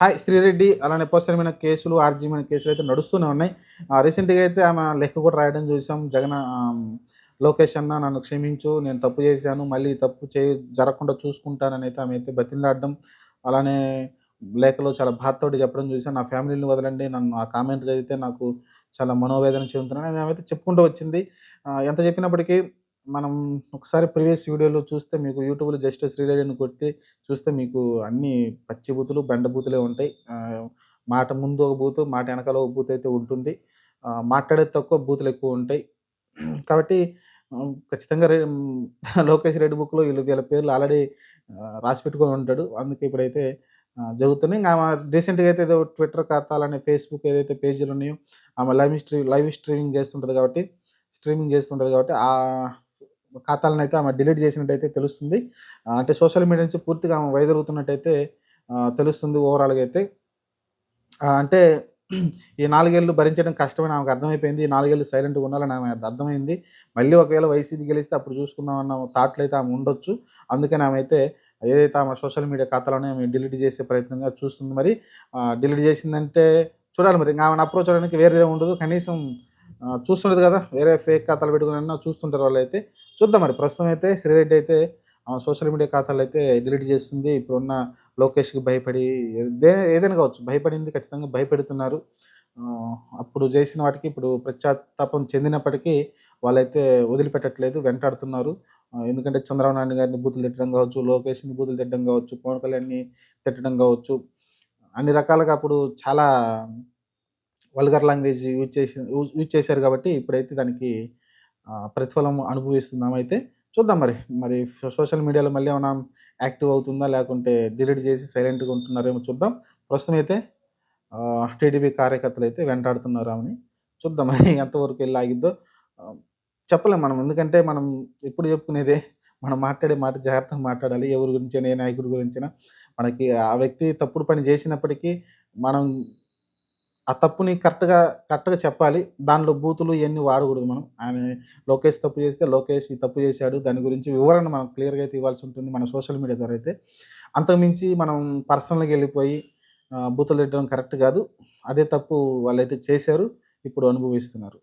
Hi Sri Reddy. అలానే పోస్టరమైన కేసులు ఆర్జీమైన కేసులు అయితే నడుస్తూనే ఉన్నాయి. రీసెంట్గా అయితే ఆమె లెక్క కూడా రాయడం చూసాం. జగన్ లోకేష్ అన్న నన్ను క్షమించు నేను తప్పు చేశాను మళ్ళీ తప్పు చే జరగకుండా చూసుకుంటానని అయితే ఆమె అయితే బతిలాడడం అలానే లేఖలో చాలా బాధతోటి చెప్పడం చూసాను నా ఫ్యామిలీని వదలండి నన్ను ఆ కామెంట్ చదివితే నాకు చాలా మనోవేదన చెందుతున్నాను అని ఆమె అయితే చెప్పుకుంటూ వచ్చింది. ఎంత చెప్పినప్పటికీ మనం ఒకసారి ప్రీవియస్ వీడియోలో చూస్తే మీకు యూట్యూబ్లో జస్ట్ శ్రీరెడ్డిని కొట్టి చూస్తే మీకు అన్ని పచ్చి బూతులు బెండ బూతులే ఉంటాయి. మాట ముందు ఒక బూతు మాట వెనకాల ఒక బూత్ అయితే ఉంటుంది. మాట్లాడే మాట్లాడేది తక్కువ బూతులు ఎక్కువ ఉంటాయి. కాబట్టి ఖచ్చితంగా లోకేష్ రెడ్డి బుక్లో వీళ్ళు వీళ్ళ పేర్లు ఆల్రెడీ రాసి పెట్టుకొని ఉంటాడు. అందుకే ఇప్పుడైతే జరుగుతున్నాయి. ఇంకా ఆమె రీసెంట్గా అయితే ఏదో ట్విట్టర్ ఖాతాలని ఫేస్బుక్ ఏదైతే పేజీలు ఉన్నాయో ఆమె లైవ్ స్ట్రీ లైవ్ స్ట్రీమింగ్ చేస్తుంటుంది కాబట్టి స్ట్రీమింగ్ చేస్తుంటుంది కాబట్టి ఆ ఖాతాలను అయితే ఆమె డిలీట్ చేసినట్టయితే తెలుస్తుంది. అంటే సోషల్ మీడియా నుంచి పూర్తిగా ఆమె వైదొలుగుతున్నట్టయితే తెలుస్తుంది ఓవరాల్గా అయితే. అంటే ఈ నాలుగేళ్ళు భరించడం కష్టమని ఆమెకు అర్థమైపోయింది. ఈ నాలుగేళ్ళు సైలెంట్గా ఉండాలని ఆమె అర్థమైంది. మళ్ళీ ఒకవేళ వైసీపీ గెలిస్తే అప్పుడు చూసుకుందాం అన్న థాట్లు అయితే ఆమె ఉండొచ్చు. అందుకని ఆమె అయితే ఏదైతే ఆమె సోషల్ మీడియా ఖాతాలోనే ఆమె డిలీట్ చేసే ప్రయత్నంగా చూస్తుంది మరి. డిలీట్ చేసిందంటే చూడాలి మరి. ఇంకా ఆమెను అప్రోచ్ అవడానికి వేరే ఉండదు. కనీసం చూస్తుండదు కదా వేరే ఫేక్ ఖాతాలు పెట్టుకుని చూస్తుంటారు వాళ్ళు అయితే చూద్దాం మరి ప్రస్తుతం అయితే శ్రీరెడ్డి అయితే సోషల్ మీడియా ఖాతాలు అయితే డిలీట్ చేస్తుంది. ఇప్పుడున్న లోకేష్కి భయపడి ఏదే ఏదైనా కావచ్చు భయపడింది ఖచ్చితంగా భయపెడుతున్నారు. అప్పుడు చేసిన వాటికి ఇప్పుడు ప్రత్యాతాపం చెందినప్పటికీ వాళ్ళైతే వదిలిపెట్టట్లేదు వెంటాడుతున్నారు. ఎందుకంటే చంద్రబాబు నాయుడు గారిని బూతులు తిట్టడం కావచ్చు లోకేష్ని బూతులు తిట్టడం కావచ్చు పవన్ కళ్యాణ్ని తిట్టడం కావచ్చు అన్ని రకాలుగా అప్పుడు చాలా వల్గర్ లాంగ్వేజ్ యూజ్ చేసి యూజ్ యూజ్ చేశారు కాబట్టి ఇప్పుడైతే దానికి ప్రతిఫలం అనుభవిస్తున్నాం అయితే చూద్దాం మరి. మరి సోషల్ మీడియాలో మళ్ళీ ఏమైనా యాక్టివ్ అవుతుందా? లేకుంటే డిలీట్ చేసి సైలెంట్గా ఉంటున్నారేమో చూద్దాం. ప్రస్తుతం అయితే టీడీపీ కార్యకర్తలు అయితే వెంటాడుతున్నారు ఆమెని. చూద్దాం మరి ఎంతవరకు వెళ్ళి ఆగిద్దో. చెప్పలేం మనం. ఎందుకంటే మనం ఎప్పుడు చెప్పుకునేదే మనం మాట్లాడే మాట జాగ్రత్తగా మాట్లాడాలి. ఎవరి గురించైనా ఏ నాయకుడి గురించైనా మనకి ఆ వ్యక్తి తప్పుడు పని చేసినప్పటికీ మనం ఆ తప్పుని కరెక్ట్గా కరెక్ట్గా చెప్పాలి. దానిలో బూతులు ఇవన్నీ వాడకూడదు మనం. ఆయన లోకేష్ తప్పు చేస్తే లోకేష్ ఈ తప్పు చేశాడు. దాని గురించి వివరణ మనం క్లియర్గా అయితే ఇవ్వాల్సి ఉంటుంది మన సోషల్ మీడియా ద్వారా అయితే. అంతకుమించి మనం పర్సనల్గా వెళ్ళిపోయి బూతులు తిట్టడం కరెక్ట్ కాదు. అదే తప్పు వాళ్ళైతే చేశారు. ఇప్పుడు అనుభవిస్తున్నారు.